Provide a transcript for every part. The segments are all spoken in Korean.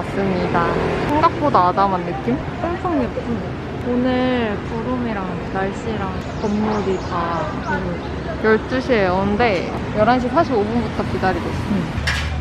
왔습니다. 생각보다 아담한 느낌? 엄청 예쁜데. 오늘 구름이랑 날씨랑 건물이 다 12시에 오는데 11시 45분부터 기다리고.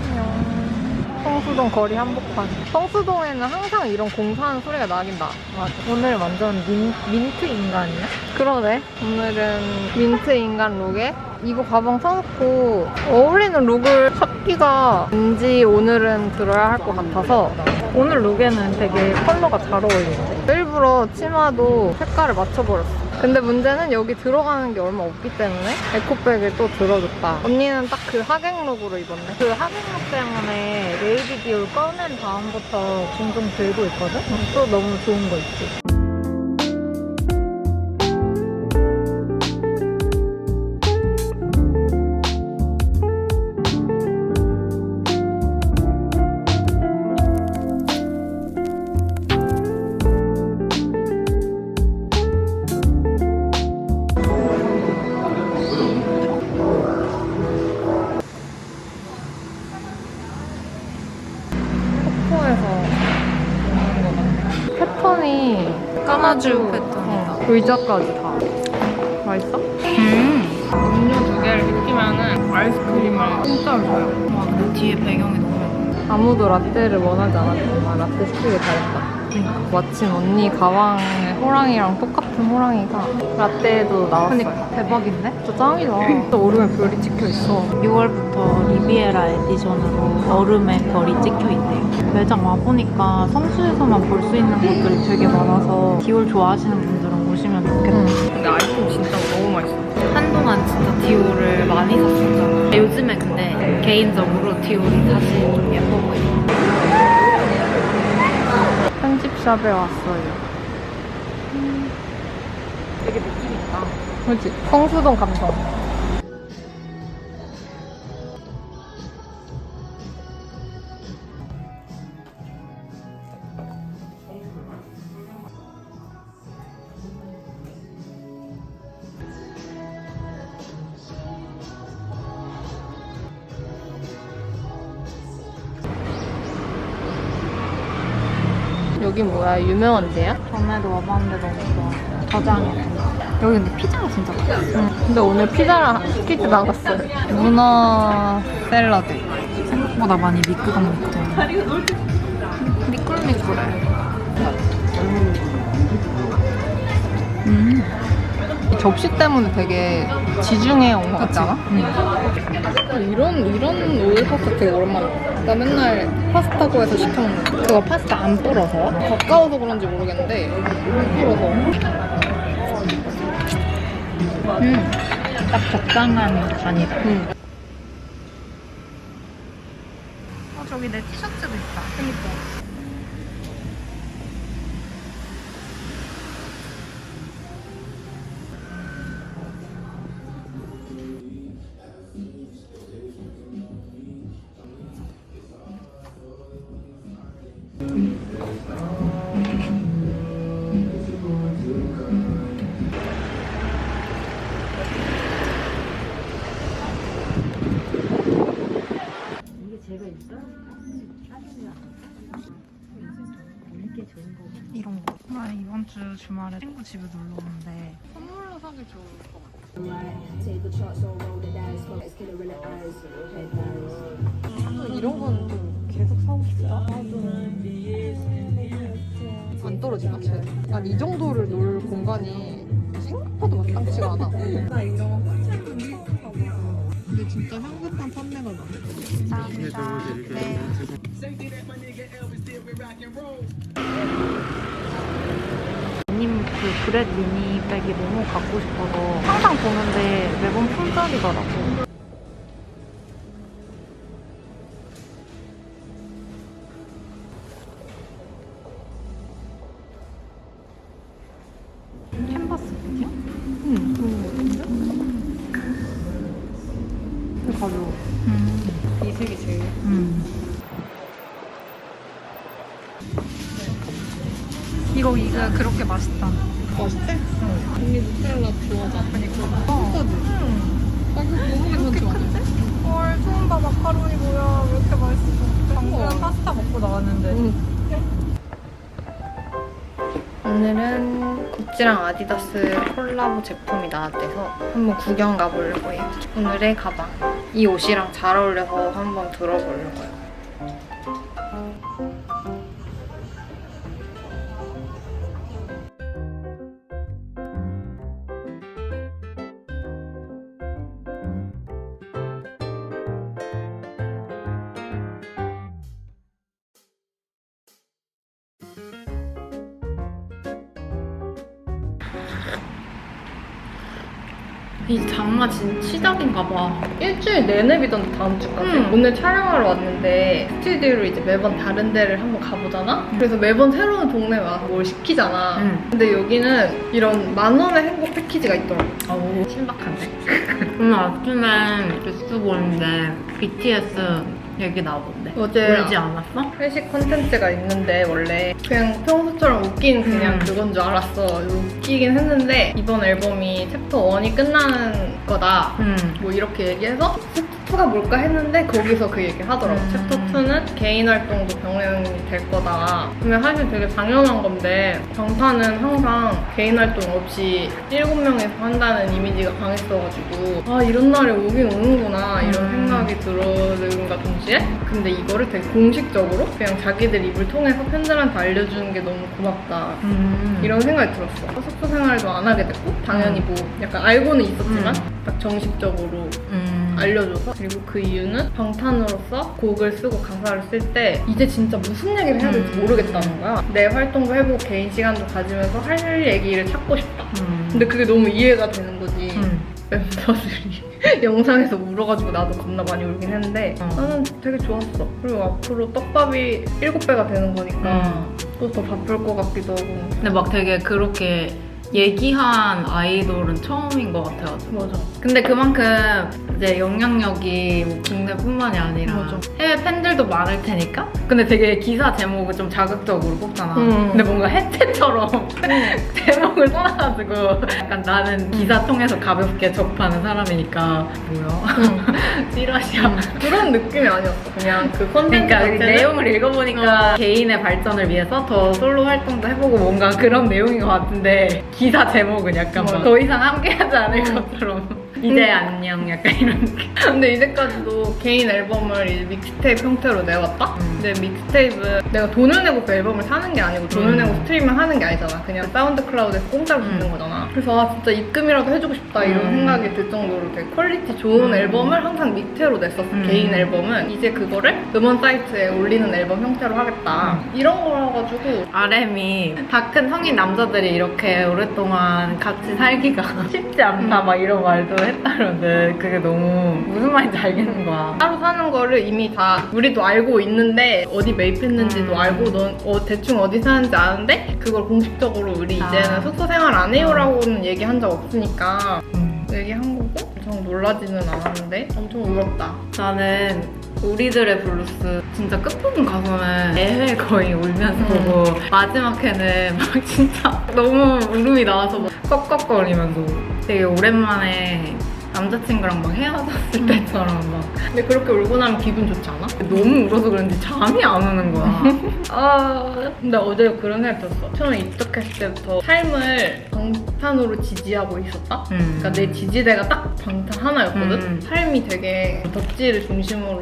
안녕. 성수동 거리 한복판. 성수동에는 항상 이런 공사하는 소리가 나긴 나. 맞아. 오늘 완전 민, 민트 인간이야? 그러네. 오늘은 민트 인간 룩에 이거 가방 사놓고 어울리는 룩을 찾기가 왠지 오늘은 들어야 할 것 같아서 오늘 룩에는 되게 컬러가 잘 어울리는데. 일부러 치마도 색깔을 맞춰버렸어. 근데 문제는 여기 들어가는 게 얼마 없기 때문에 에코백을 또 들어줬다. 언니는 딱 그 하객 룩으로 입었네. 그 하객 룩 때문에 레이디 디올 꺼낸 다음부터 종종 들고 있거든? 또 너무 좋은 거 있지 까마주 패턴이다. 의자까지 다. 맛있어? 음. 음료 두 개를 시키면은 아이스크림을 공짜로 줘요. 와 근데 뒤에 배경이 너무 예뻐. 아무도 라떼를 원하지 않았지만 라떼 시키길 잘했다. 마침 언니 가방에 호랑이랑 똑같 은 호랑이가 라떼에도 나왔어요. 그러니까 대박인데? 진짜 짱이다. 또 오름에 별이 찍혀 있어. 6월부터 리비에라 에디션으로 얼음에 별이 찍혀 있네요. 매장 와보니까 성수에서만 볼 수 있는 것들이 되게 많아서 디올 좋아하시는 분들은 오시면 좋겠다. 근데 아이스크림 진짜 너무 맛있어. 한동안 진짜 디올을 많이 샀었잖아. 요즘에 근데 개인적으로 디올이 사실 좀 예뻐 보여. 편집샵에 왔어요. 되게 느낌 있다. 그렇지. 성수동 감성. 여긴 뭐야? 유명한 데야? 전에도 와봤는데 너무 좋아. 저장해. 여기 근데 피자가 진짜 맛있어. 응. 근데 오늘 피자랑 시키지 나갔어요. 문어 샐러드. 생각보다 많이 미끄덩 미끄덩. 미끌미끌해. 음. 접시 때문에 되게 지중해 온 것 같지 않아? 음. 이런 이런 오일 파스타 되게 오랜만이야. 나 맨날 파스타고에서 시켜 먹는 거. 그거 파스타 안 불어서? 가까워서 그런지 모르겠는데 안 불어서. 음. 딱 적당한 간이다. 응. 어, 저기 내 티셔츠도 있다. 그니까. 집에 놀러 오는데 선물로 사기 좋을 것 같아. Table charts all roll the dice, let's get a real eyes, headlines. 이런 건 좀 계속 사고 싶다. 안 떨어지나? 쟤? 이 정도를 놀 공간이 생각보다 마땅치가 않아. 나. 근데 진짜 향긋한 판매가 많아. 감사합니다. 네. 브렛 미니 백이 너무 갖고 싶어서 항상 보는데 매번 품절이더라고. 캔버스 백이야? 응, 그런? 근데 가벼워. 음. 이 색이 제일. 음. 이거 이거 그렇게 맛있다. 맛있지? 응. 언니 누텔라 좋아하잖아. 아니, 그거. 응. 가격 너무 괜찮지, 완전? 헐 처음 봐 마카로니 뭐야 왜 이렇게 맛있어 방금 파스타 먹고 나왔는데 오늘은 구찌랑 아디다스 콜라보 제품이 나왔대서 한번 구경 가보려고 해요. 오늘의 가방. 이 옷이랑 잘 어울려서 한번 들어보려고요. 이 장마 진 시작인가 봐. 일주일 내내 비던데 다음 주까지. 음. 오늘 촬영하러 왔는데 스튜디오로 이제 매번 다른 데를 한번 가보잖아? 그래서 매번 새로운 동네 와서 뭘 시키잖아. 음. 근데 여기는 이런 만 원의 행복 패키지가 있더라고. 어우 신박한데? 오늘 아침에 뉴스 보는데 BTS 얘기 나오던데 어제 울지 않았어? 회식 콘텐츠가 있는데 원래 그냥 평소처럼 웃긴 그냥 음. 그건 줄 알았어. 웃기긴 했는데 이번 앨범이 챕터 1이 끝나는 거다. 응뭐 이렇게 얘기해서 2가 뭘까 했는데 거기서 그 얘기를 하더라고. 음. 챕터 2는 개인 활동도 병행이 될 거다. 근데 사실 되게 당연한 건데 방탄은 항상 개인 활동 없이 7명이서 한다는 이미지가 강했어가지고 아 이런 날이 오긴 오는구나 이런 음. 생각이 들어는가 동시에 근데 이거를 되게 공식적으로 그냥 자기들 입을 통해서 팬들한테 알려주는 게 너무 고맙다. 음. 이런 생각이 들었어. 숙소 생활도 안 하게 됐고 당연히 뭐 약간 알고는 있었지만 딱 정식적으로 음. 알려줘서 그리고 그 이유는 방탄으로서 곡을 쓰고 가사를 쓸 때 이제 진짜 무슨 얘기를 해야 될지 음. 모르겠다는 거야. 내 활동도 해보고 개인 시간도 가지면서 할 얘기를 찾고 싶다. 음. 근데 그게 너무 이해가 되는 거지. 음. 멤버들이 영상에서 울어가지고 나도 겁나 많이 울긴 했는데 어. 나는 되게 좋았어. 그리고 앞으로 떡밥이 7배가 되는 거니까 또더 바쁠 것 같기도 하고. 근데 막 되게 그렇게 얘기한 아이돌은 처음인 것 같아가지고 맞아. 근데 그만큼 이제 영향력이 뭐 국내뿐만이 아니라 맞아. 해외 팬들도 많을 테니까? 근데 되게 기사 제목을 좀 자극적으로 뽑잖아. 음. 근데 뭔가 해체처럼 제목을 써놔가지고 약간 나는 기사 통해서 가볍게 접하는 사람이니까. 뭐야? 찌라시야. 그런 느낌이 아니었어. 그냥 그 컨텐츠 그러니까 자체는? 내용을 읽어보니까 개인의 발전을 위해서 더 솔로 활동도 해보고 뭔가 그런 내용인 것 같은데 기사 제목은 약간 막 맞아. 더 이상 함께하지 않을 음. 것처럼 이제 안녕 약간 이런 느낌 근데 이제까지도 개인 앨범을 이제 믹스테이프 형태로 내왔다? 음. 근데 믹스테이프 내가 돈을 내고 그 앨범을 사는 게 아니고 돈을 음. 내고 스트리밍 하는 게 아니잖아. 그냥 사운드 클라우드에서 공짜로 듣는 음. 거잖아. 그래서 아 진짜 입금이라도 해주고 싶다 이런 음. 생각이 들 정도로 되게 퀄리티 좋은 음. 앨범을 항상 믹테로 냈었어. 음. 개인 앨범은. 이제 그거를 음원 사이트에 올리는 앨범 형태로 하겠다. 음. 이런 거라 가지고 RM이 다 큰 성인 남자들이 이렇게 오랫동안 같이 살기가 쉽지 않다 막 이런 말도 했다는데 그게 너무 무슨 말인지 알겠는 거야 따로 사는 거를 이미 다 우리도 알고 있는데 어디 매입했는지도 음. 알고 넌 어, 대충 어디 사는지 아는데 그걸 공식적으로 우리 아. 이제는 숙소 생활 안 해요라고는 얘기한 적 없으니까 음. 얘기한 거고 엄청 놀라지는 않았는데 엄청 울었다. 나는 우리들의 블루스 진짜 끝부분 가서는 애회 거의 울면서 보고 마지막 회는 막 진짜 너무 울음이 나와서 막 꺽꺽거리면서 되게 오랜만에 남자친구랑 막 헤어졌을 때처럼 막 근데 그렇게 울고 나면 기분 좋지 않아? 너무 울어서 그런지 잠이 안 오는 거야. 아 근데 어제 그런 생각 들었어. 처음에 입덕했을 때부터 삶을 방탄으로 지지하고 있었다. 음. 그러니까 내 지지대가 딱 방탄 하나였거든. 음. 삶이 되게 덕질을 중심으로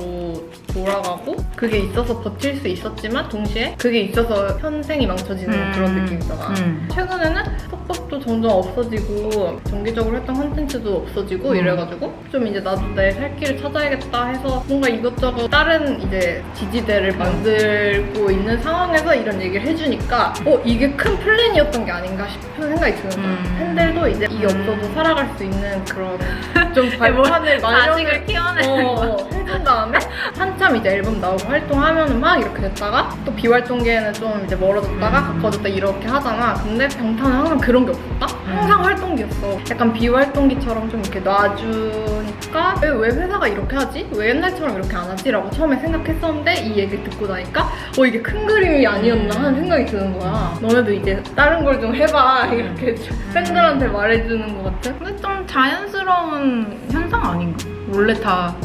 돌아가고 그게 있어서 버틸 수 있었지만 동시에 그게 있어서 현생이 망쳐지는 음. 그런 느낌이잖아. 음. 최근에는 톡톡도 점점 없어지고 정기적으로 했던 콘텐츠도 없어지고 음. 이래가지고 좀 이제 나도 내 살 길을 찾아야겠다 해서 뭔가 이것저것 다른 이제 지지대를 음. 만들고 있는 상황에서 이런 얘기를 해주니까 어 이게 큰 플랜이었던 게 아닌가 싶은 생각이 드는 거야. 음. 팬들도 이제 이게 음. 없어도 살아갈 수 있는 그런 좀 뭐, 발판을 마련을 자식을 키워내는 어, 어, 해준 다음에 한참 이제 앨범 나오고 활동하면은 막 이렇게 됐다가 또 비활동기에는 좀 이제 멀어졌다가 음. 가까워졌다 이렇게 하잖아. 근데 병탄은 항상 그런 게 없었다? 항상 활동기였어. 약간 비활동기처럼 좀 이렇게 놔주니까 왜, 왜 회사가 이렇게 하지? 왜 옛날처럼 이렇게 안 하지? 라고 처음에 생각했었는데 이 얘기를 듣고 나니까 어 이게 큰 그림이 아니었나 하는 생각이 드는 거야. 너네도 이제 다른 걸 좀 해봐. 이렇게 팬들한테 말해줘. 주는 것 같은? 근데 좀 자연스러운 현상 아닌가? 원래 다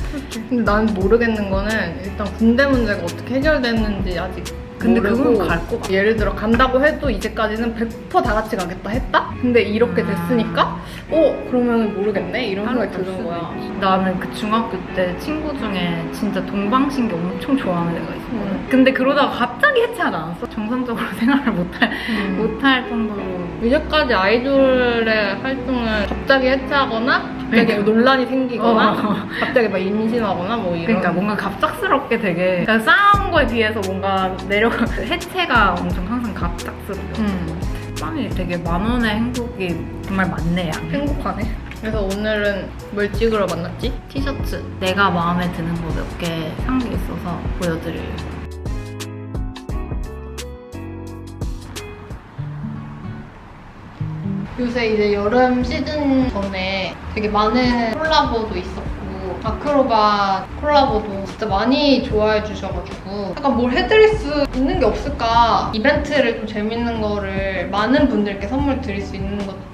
근데 난 모르겠는 거는 일단 군대 문제가 어떻게 해결됐는지 아직 근데 모르고 그건 갈것 같아. 예를 들어 간다고 해도 이제까지는 100%다 같이 가겠다 했다? 근데 이렇게 아. 됐으니까 어? 그러면 모르겠네? 이런 생각이 할 드는 수도 거야. 나는 그 중학교 때 친구 중에 진짜 동방신기 엄청 좋아하는 애가 있었거든. 음. 근데 그러다가 갑자기 해체하지 않았어? 정상적으로 생활을 못할, 음. 못할 정도로. 이제까지 아이돌의 활동을 갑자기 해체하거나 갑자기 그러니까. 논란이 생기거나 어. 갑자기 막 임신하거나 뭐 이런 그러니까 뭔가 갑작스럽게 되게 그러니까 쌓아온 거에 비해서 뭔가 내려 해체가 엄청 항상 갑작스럽고 음, 빵이 되게 만 원의 행복이 정말 많네 양. 행복하네 그래서 오늘은 뭘 찍으러 만났지? 티셔츠 내가 마음에 드는 거 몇 개 산 게 있어서 보여드리 요새 이제 여름 시즌 전에 되게 많은 콜라보도 있었고 아크로바 콜라보도 진짜 많이 좋아해 주셔가지고 약간 뭘 해드릴 수 있는 게 없을까? 이벤트를 좀 재밌는 거를 많은 분들께 선물 드릴 수 있는 것도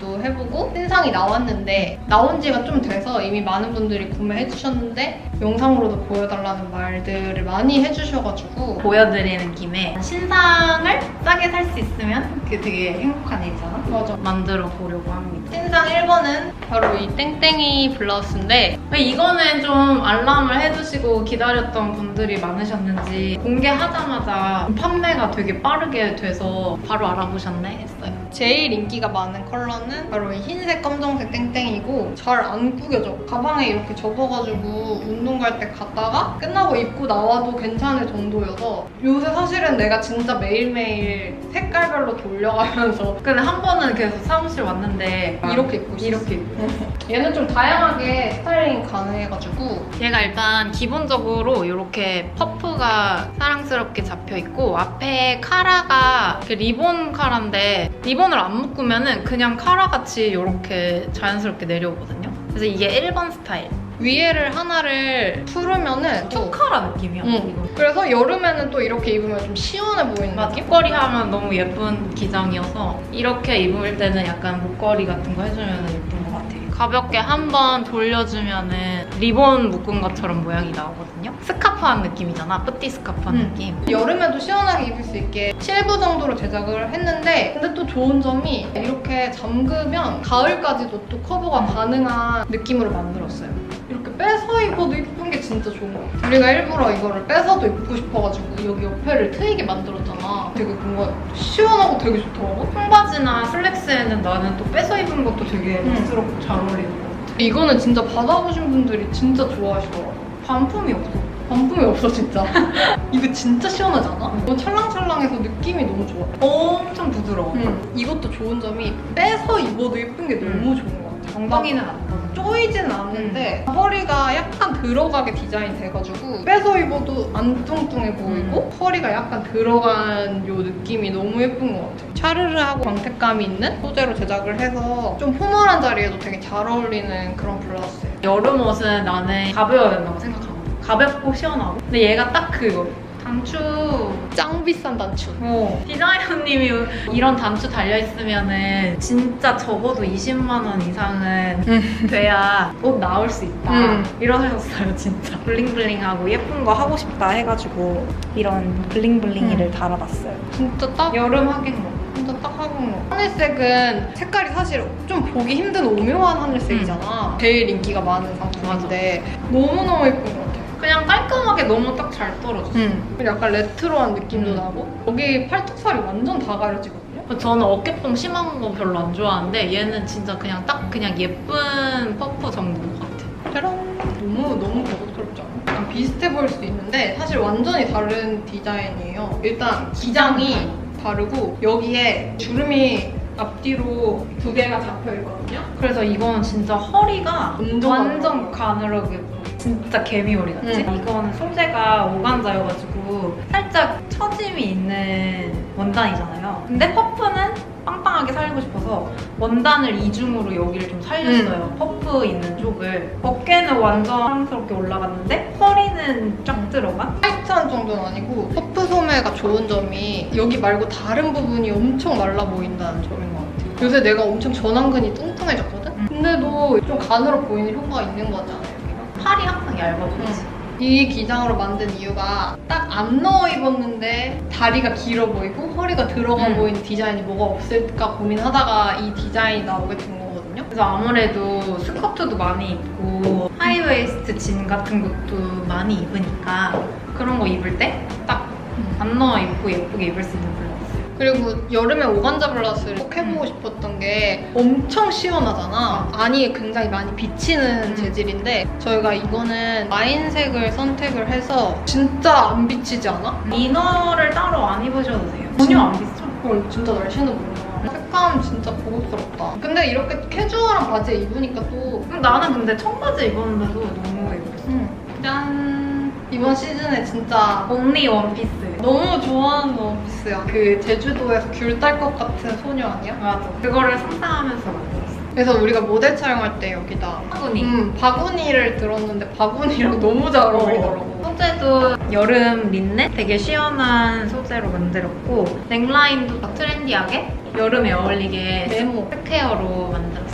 신상이 나왔는데 나온 지가 좀 돼서 이미 많은 분들이 구매해 주셨는데 영상으로도 보여달라는 말들을 많이 해주셔가지고 보여드리는 김에 신상을 싸게 살 수 있으면 그게 되게 행복한 일이잖아. 맞아. 만들어 보려고 합니다. 신상 1번은 바로 이 땡땡이 블라우스인데 이거는 좀 알람을 해두시고 기다렸던 분들이 많으셨는지 공개하자마자 판매가 되게 빠르게 돼서 바로 알아보셨네? 했어요 제일 인기가 많은 컬러는 바로 이 흰색, 검정색 땡땡이고 잘 안 구겨져. 가방에 이렇게 접어가지고 운동 갈 때 갔다가 끝나고 입고 나와도 괜찮을 정도여서 요새 사실은 내가 진짜 매일매일 색깔별로 돌려가면서 근데 한 번은 계속 사무실 왔는데 이렇게 입고 있어. 이렇게 입고 얘는 좀 다양하게 스타일링 가능해가지고 얘가 일단 기본적으로 이렇게 퍼프가 사랑스럽게 잡혀 있고 앞에 카라가 이렇게 리본 카라인데 리본 을 안 묶으면은 그냥 카라 같이 이렇게 자연스럽게 내려오거든요. 그래서 이게 1번 스타일. 위에를 하나를 풀으면은 또 초카라 느낌이야. 응. 이거. 그래서 여름에는 또 이렇게 입으면 좀 시원해 보이는 맞아. 느낌? 목걸이 하면 너무 예쁜 기장이어서 이렇게 입을 때는 약간 목걸이 같은 거 해주면. 가볍게 한 번 돌려주면은 리본 묶은 것처럼 모양이 나오거든요. 스카프한 느낌이잖아. 뿌띠 스카프한 음. 느낌. 여름에도 시원하게 입을 수 있게 7부 정도로 제작을 했는데 근데 또 좋은 점이 이렇게 잠그면 가을까지도 또 커버가 가능한 느낌으로 만들었어요. 빼서 입어도 이쁜 게 진짜 좋은 것 같아. 우리가 일부러 이거를 빼서도 입고 싶어가지고 여기 옆에를 트이게 만들었잖아. 되게 뭔가 시원하고 되게 좋더라고. 청바지나 슬랙스에는 나는 또 빼서 입은 것도 되게 음. 멋스럽고 잘 어울리는 것 같아. 이거는 진짜 받아보신 분들이 진짜 좋아하시더라고. 반품이 없어. 반품이 없어 진짜. 이거 진짜 시원하지 않아? 이거 찰랑찰랑해서 느낌이 너무 좋아. 엄청 부드러워. 음, 이것도 좋은 점이 빼서 입어도 예쁜 게 너무 좋은 것 같아. 엉덩이는 안 떠. 쪼이진 않는데 허리가 약간 들어가게 디자인 돼가지고 빼서 입어도 안 뚱뚱해 보이고 허리가 약간 들어간 요 느낌이 너무 예쁜 것 같아요. 샤르르하고 광택감이 있는 소재로 제작을 해서 좀 포멀한 자리에도 되게 잘 어울리는 그런 블라우스예요. 여름 옷은 나는 가벼워야 된다고 생각하거든. 가볍고 시원하고. 근데 얘가 딱 그거. 단추. 짱 비싼 단추. 어. 디자이너님이 이런 단추 달려있으면은 진짜 적어도 20만원 이상은 돼야 옷 나올 수 있다. 음. 이러셨어요, 진짜. 블링블링하고 예쁜 거 하고 싶다 해가지고 이런 블링블링이를 달아봤어요. 진짜 딱 여름 하객룩. 진짜 딱 하고 하늘색은 색깔이 사실 좀 보기 힘든 오묘한 하늘색이잖아. 제일 인기가 많은 상품인데 너무너무 예쁜 것 같아. 그냥 깔끔하게 너무 딱 잘 떨어졌어. 응. 약간 레트로한 느낌도 음. 나고 여기 팔뚝살이 완전 다 가려지거든요. 저는 어깨뽕 심한 거 별로 안 좋아하는데 얘는 진짜 그냥 딱 그냥 예쁜 퍼프 정도인 것 같아. 짜란. 너무 너무 고급스럽지 않아? 약간 비슷해 보일 수도 있는데 사실 완전히 다른 디자인이에요. 일단 기장이 다르고 여기에 주름이 앞뒤로 두 개가 잡혀 있거든요. 그래서 이거는 진짜 허리가 완전 보여. 진짜 개미허리 같지? 응. 이거는 소재가 오간자여가지고 살짝 처짐이 있는 원단이잖아요. 근데 퍼프는 빵빵하게 살리고 싶어서 원단을 이중으로 여기를 좀 살렸어요. 퍼프 있는 쪽을. 어깨는 완전 사랑스럽게 올라갔는데 허리는 쫙 들어가. 타이트한 정도는 아니고 퍼프 소매가 좋은 점이 여기 말고 다른 부분이 엄청 말라 보인다는 점인 것 같아요. 요새 내가 엄청 전완근이 뚱뚱해졌거든? 근데도 좀 가늘어 보이는 효과가 있는. 여기가. 팔이 항상 얇아 보이지. 이 기장으로 만든 이유가 딱 안 넣어 입었는데 다리가 길어 보이고 허리가 들어가 음. 보이는 디자인이 뭐가 없을까 고민하다가 이 디자인이 나오게 된 거거든요. 그래서 아무래도 스커트도 많이 입고 하이웨이스트 진 같은 것도 많이 입으니까 그런 거 입을 때 딱 안 넣어 입고 예쁘게 입을 수 있는. 그리고 여름에 오간자 블라우스를 꼭 해보고 싶었던 게 엄청 시원하잖아. 안이 굉장히 많이 비치는 음. 재질인데 저희가 이거는 와인색을 선택을 해서 진짜 안 비치지 않아? 이너를 따로 안 입으셔도 돼요. 전혀 안 비싸. 어, 진짜 날씬해 보인다. 색감 진짜 고급스럽다. 근데 이렇게 캐주얼한 바지에 입으니까 또 나는 근데 청바지 입었는데도 너무 예뻤어. 음, 짠! 이번 시즌에 진짜 언니 원피스. 너무 좋아하는 원피스야. 그 제주도에서 귤 딸 것 같은 소녀 아니야? 맞아. 그거를 상상하면서 만들었어. 그래서 우리가 모델 촬영할 때 여기다 바구니. 음, 바구니를 들었는데 바구니랑 너무 잘 어울리더라고. 소재도 여름 린넨 되게 시원한 소재로 만들었고 넥라인도 다 트렌디하게 여름에 어울리게 네모. 스퀘어로 만들었어요.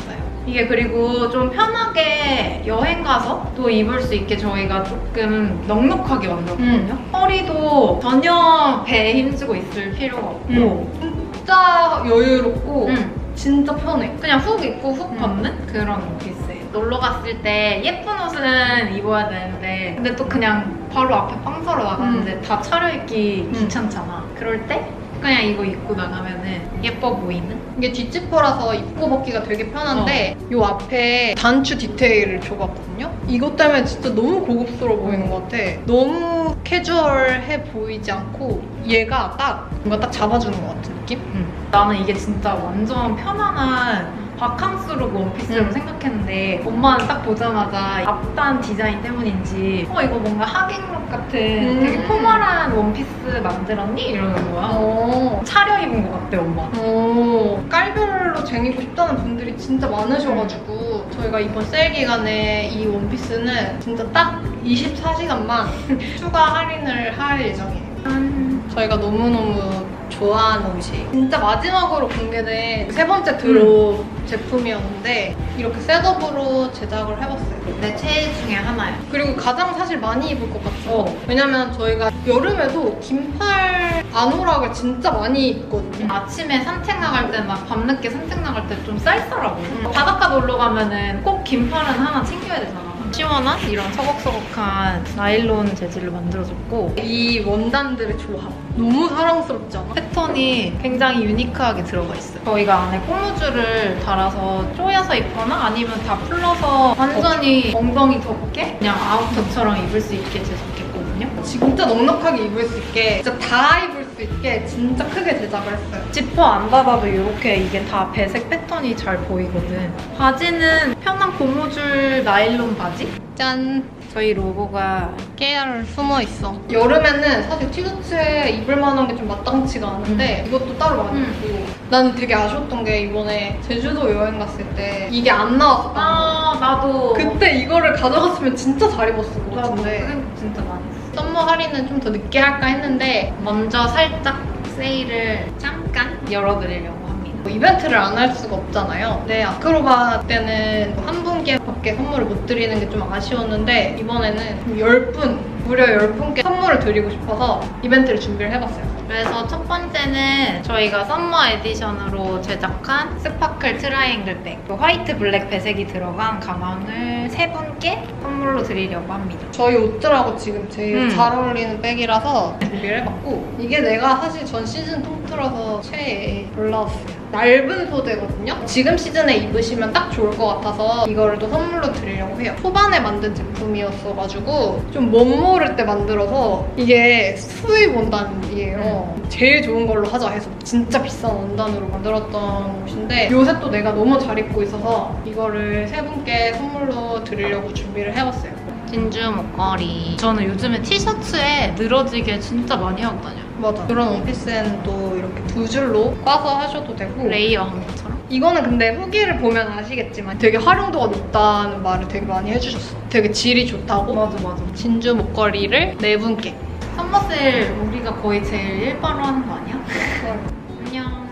이게 그리고 좀 편하게 여행 가서 또 입을 수 있게 저희가 조금 넉넉하게 만들었거든요. 허리도 전혀 배에 힘주고 있을 필요가 없고 음. 진짜 여유롭고 음, 진짜 편해. 그냥 훅 입고 훅 음. 벗는 그런 원피스예요. 놀러 갔을 때 예쁜 옷은 입어야 되는데 근데 또 그냥 바로 앞에 빵사로 나가는데 다 차려입기 음. 귀찮잖아. 그럴 때 그냥 이거 입고 나가면은 예뻐 보이는? 이게 뒷지퍼라서 입고 벗기가 되게 편한데 요 앞에 단추 디테일을 줘봤거든요. 이것 때문에 진짜 너무 고급스러워 보이는 것 같아. 너무 캐주얼해 보이지 않고 얘가 딱 뭔가 딱 잡아주는 것 같은 느낌? 나는 이게 진짜 완전 편안한 바캉스룩 원피스로 음. 생각했는데 엄마는 딱 보자마자 앞단 디자인 때문인지 어 이거 뭔가 하객룩 같은 되게 음. 포멀한 원피스 만들었니? 이러는 거야. 어. 차려입은 것 같아 엄마. 어, 깔별로 쟁이고 싶다는 분들이 진짜 많으셔가지고 저희가 이번 세일 기간에 이 원피스는 진짜 딱 24시간만 추가 할인을 할 예정이에요. 저희가 너무너무 좋아하는 옷이 진짜 마지막으로 공개된 세 번째 드롭 제품이었는데 이렇게 셋업으로 제작을 해봤어요. 내 최애 중에 하나야. 그리고 가장 사실 많이 입을 것 같아요. 어. 왜냐면 저희가 여름에도 긴팔 아노락을 진짜 많이 입거든요. 아침에 산책 나갈 때나 밤늦게 산책 나갈 때 좀 쌀쌀하고 바닷가 놀러 가면은 꼭 긴팔은 하나 챙겨야 되잖아. 시원한 이런 서걱서걱한 나일론 재질로 만들어졌고 이 원단들의 조합 너무 사랑스럽지 않아? 패턴이 굉장히 유니크하게 들어가 있어요. 저희가 안에 고무줄을 달아서 조여서 입거나 아니면 다 풀러서 완전히 엉덩이 덮게 그냥 아우터처럼 입을 수 있게 제작했거든요. 진짜 넉넉하게 입을 수 있게 진짜 다 입을 수 있게 진짜 크게 제작을 했어요. 지퍼 안 닫아도 이렇게 이게 다 배색 패턴이 잘 보이거든. 바지는 편한 고무줄 나일론 바지? 짠! 저희 로고가 깨알 숨어 있어. 여름에는 사실 티셔츠에 입을 만한 게 좀 마땅치가 않은데 이것도 따로 많이 음. 입고 나는 되게 아쉬웠던 게 이번에 제주도 여행 갔을 때 이게 안 말이야. 아 나도 그때 이거를 가져갔으면 진짜 잘 입었을 것 나도 그 같은데 생각 진짜 많이. 썸머 할인은 좀 더 늦게 할까 했는데 먼저 살짝 세일을 잠깐 열어드리려고 합니다. 뭐 이벤트를 안 할 수가 없잖아요. 네, 아크로바 때는 한 분께 밖에 선물을 못 드리는 게 좀 아쉬웠는데 이번에는 10분, 무려 10분께 선물을 드리고 싶어서 이벤트를 준비를 해봤어요. 그래서 첫 번째는 저희가 썸머 에디션으로 제작한 스파클 트라이앵글 백. 그 화이트 블랙 배색이 들어간 가방을 세 분께 선물로 드리려고 합니다. 저희 옷들하고 지금 제일 음. 잘 어울리는 백이라서 준비를 해봤고 이게 내가 사실 전 시즌 통틀어서 최애 블라우스예요. 얇은 소재거든요. 지금 시즌에 입으시면 딱 좋을 것 같아서 이거를 또 선물로 드리려고 해요. 초반에 만든 제품이었어가지고 좀 멋모를 때 만들어서 이게 수입 원단이에요. 제일 좋은 걸로 하자 해서 진짜 비싼 원단으로 만들었던 옷인데 요새 또 내가 너무 잘 입고 있어서 이거를 세 분께 선물로 드리려고 준비를 해봤어요. 진주 목걸이. 저는 요즘에 티셔츠에 늘어지게 진짜 많이 하고 다녀요. 맞아. 그런 원피스에는 또 이렇게 두 줄로 꽈서 하셔도 되고. 레이어 한 것처럼. 이거는 근데 후기를 보면 아시겠지만 되게 활용도가 높다는 말을 되게 많이 해주셨어. 되게 질이 좋다고. 맞아 맞아. 진주 목걸이를 네 분께. 썸머 세일 우리가 거의 제일 일바로 하는 거 아니야? 안녕.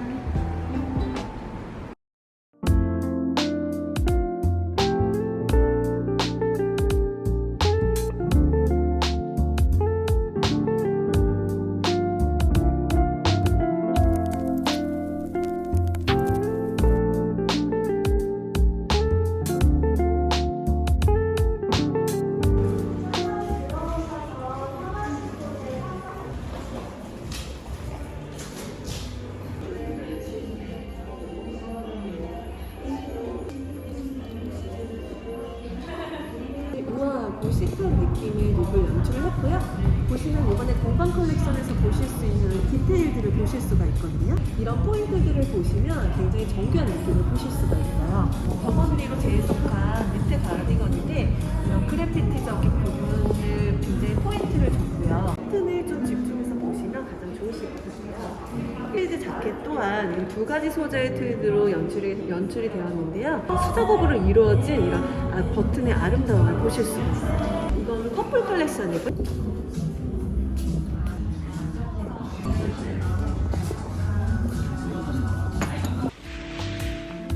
같이 그런 느낌의 룩을 연출을 했고요. 보시면 이번에 동방 컬렉션에서 보실 수 있는 디테일들을 보실 수가 있거든요. 이런 포인트들을 보시면 굉장히 정교한 느낌을 보실 수가 있어요. 버건디로 재해석한 니트 가디건인데 이런 그래피티적인 부분을 굉장히 포인트를 줬고요. 또한 이두 가지 소재의 트위드로 연출이, 연출이 되었는데요. 수작업으로 이루어진 이런 아, 버튼의 아름다움을 보실 수가 있어요. 이건 커플 컬렉션이고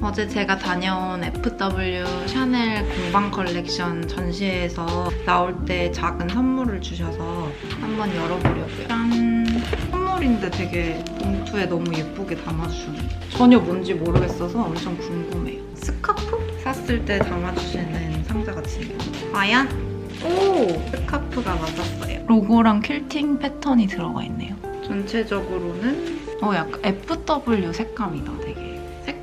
어제 제가 다녀온 FW 샤넬 공방 컬렉션 전시회에서 나올 때 작은 선물을 주셔서 한번 열어보려고요. 짠! 선물인데 되게 봉투에 너무 예쁘게 담아주셨네요. 전혀 뭔지 모르겠어서 엄청 궁금해요. 스카프? 샀을 때 담아주시는 상자같이 생겼어요. 과연? 오! 스카프가 맞았어요. 로고랑 퀼팅 패턴이 들어가 있네요. 전체적으로는 어 약간 FW 색감이다 되게.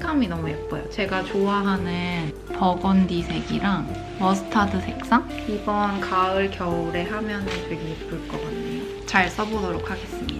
색감이 너무 예뻐요. 제가 좋아하는 버건디 색이랑 머스타드 색상? 이번 가을, 겨울에 하면 되게 예쁠 것 같네요. 잘 써보도록 하겠습니다.